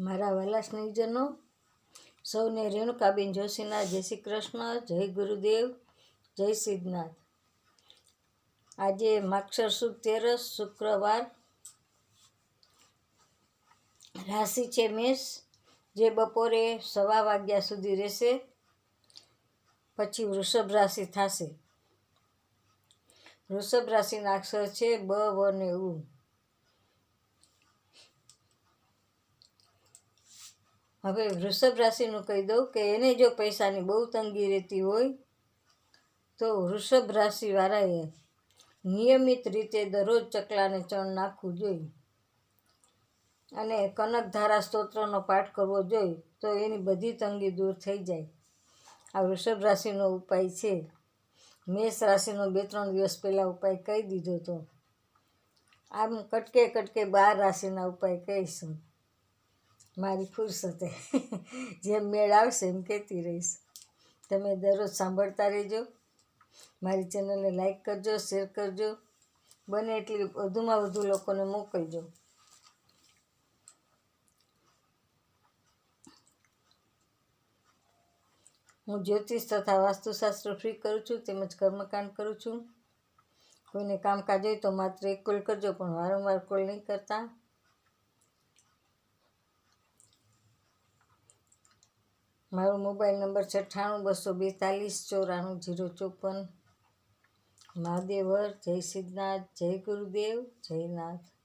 મારા વાલા સ્નેહીજનો, સૌને રેણુકાબેન જોશીના જય શ્રી કૃષ્ણ, જય ગુરુદેવ, જય સિદ્ધનાથ. આજે માક્ષર સુદ તેરસ, શુક્રવાર, રાશિ છે મેષ, જે બપોરે સવા વાગ્યા સુધી રહેશે, પછી વૃષભ રાશિ થશે. વૃષભ રાશિના અક્ષર છે બ, વ ને ઉ. હવે વૃષભ રાશિનું કહી દઉં કે એને જો પૈસાની બહુ તંગી રહેતી હોય, તો વૃષભ રાશિવાળાએ નિયમિત રીતે દરરોજ ચકલાને ચણ નાખવું જોઈએ. અને કનકધારા સ્તોત્રનો પાઠ કરવો જોઈએ, તો એની બધી તંગી દૂર થઈ જાય. આ વૃષભ રાશિનો ઉપાય છે. મેષ રાશિનો બે ત્રણ દિવસ પહેલાં ઉપાય કહી દીધો હતો આમ કટકે કટકે બાર રાશિના ઉપાય કહીશું. મારી ફુરસતે. જેમ મેળ આવશે એમ કહેતી રહીશ. તમે દરરોજ સાંભળતા રહેજો. મારી ચેનલને લાઈક કરજો, શેર કરજો. બને એટલી વધુમાં વધુ લોકોને મોકલજો. હું જ્યોતિષ તથા વાસ્તુશાસ્ત્ર ફ્રી કરું છું, તેમજ કર્મકાંડ કરું છું. કોઈને કામકાજ હોય તો માત્ર એક કોલ કરજો, પણ વારંવાર કોલ નહીં કરતા. મારો મોબાઈલ નંબર છે અઠ્ઠાણું બસો બેતાલીસ ચોરાણું જીરો ચોપન. મહાદેવર, જય સિદ્ધનાથ, જય ગુરુદેવ, જય નાથ.